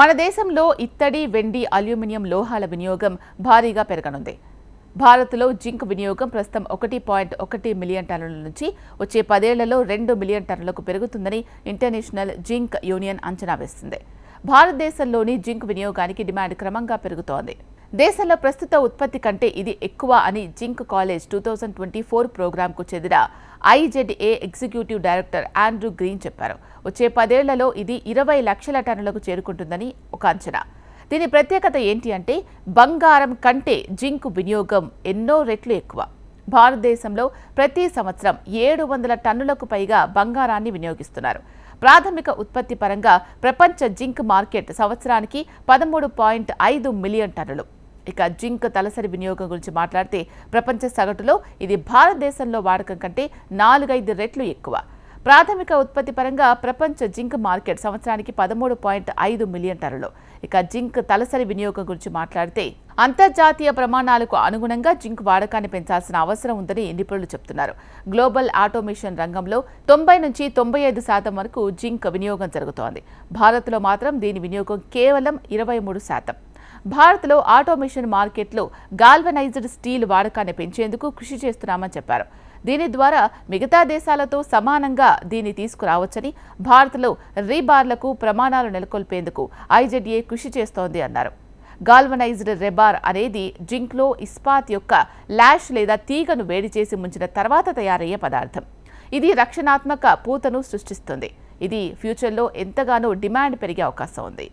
మన దేశంలో ఇత్తడి వెండి అల్యూమినియం లోహాల వినియోగం భారీగా పెరగనుంది. భారత్లో జింక్ వినియోగం ప్రస్తుతం ఒకటి పాయింట్ ఒకటి మిలియన్ టన్నుల నుంచి వచ్చే పదేళ్ళలో రెండు మిలియన్ టన్నులకు పెరుగుతుందని ఇంటర్నేషనల్ జింక్ యూనియన్ అంచనా వేస్తుంది. భారతదేశంలోని జింక్ వినియోగానికి డిమాండ్ క్రమంగా పెరుగుతోంది. దేశంలో ప్రస్తుత ఉత్పత్తి కంటే ఇది ఎక్కువ అని zinc college two thousand twenty four ప్రోగ్రాంకు చెందిన IZA executive director Andrew Green చెప్పారు. వచ్చే పదేళ్ళలో ఇది ఇరవై లక్షల టన్నులకు చేరుకుంటుందని ఒక అంచనా. దీని ప్రత్యేకత ఏంటి అంటే బంగారం కంటే జింక్ వినియోగం ఎన్నో రెట్లు ఎక్కువ. భారతదేశంలో ప్రతి సంవత్సరం ఏడు వందల టన్నులకు పైగా బంగారాన్ని వినియోగిస్తున్నారు. ప్రాథమిక ఉత్పత్తి పరంగా ప్రపంచ జింక్ మార్కెట్ సంవత్సరానికి పదమూడు పాయింట్ ఐదు మిలియన్ టన్నులు. ఇక జింక్ తలసరి వినియోగం గురించి మాట్లాడితే ప్రపంచ సగటులో ఇది భారతదేశంలో వాడకం కంటే నాలుగైదు రెట్లు ఎక్కువ. ప్రాథమిక ఉత్పత్తి పరంగా ప్రపంచ జింక్ మార్కెట్ సంవత్సరానికి పదమూడు పాయింట్ ఐదు మిలియన్ టన్నులు. ఇక జింక్ తలసరి వినియోగం గురించి మాట్లాడితే అంతర్జాతీయ ప్రమాణాలకు అనుగుణంగా జింక్ వాడకాన్ని పెంచాల్సిన అవసరం ఉందని నిపుణులు చెబుతున్నారు గ్లోబల్ ఆటోమేషన్ రంగంలో తొంభై నుంచి తొంభై ఐదు శాతం వరకు జింక్ వినియోగం జరుగుతోంది. భారత్లో మాత్రం దీని వినియోగం కేవలం ఇరవై మూడు శాతం. భారత్లో ఆటోమేషన్ మార్కెట్లో గాల్వనైజ్డ్ స్టీల్ వాడకాన్ని పెంచేందుకు కృషి చేస్తున్నామని చెప్పారు. దీని ద్వారా మిగతా దేశాలతో సమానంగా దీన్ని తీసుకురావచ్చని భారత్లో రీబార్లకు ప్రమాణాలు నెలకొల్పేందుకు ఐజెడ్ఏ కృషి చేస్తోంది అన్నారు. గాల్వనైజ్డ్ రెబార్ అనేది జింక్లో ఇస్పాత్ యొక్క లాష్ లేదా తీగను వేడి చేసి ముంచిన తర్వాత తయారయ్యే పదార్థం. ఇది రక్షణాత్మక పూతను సృష్టిస్తుంది. ఇది ఫ్యూచర్లో ఎంతగానో డిమాండ్ పెరిగే అవకాశం ఉంది.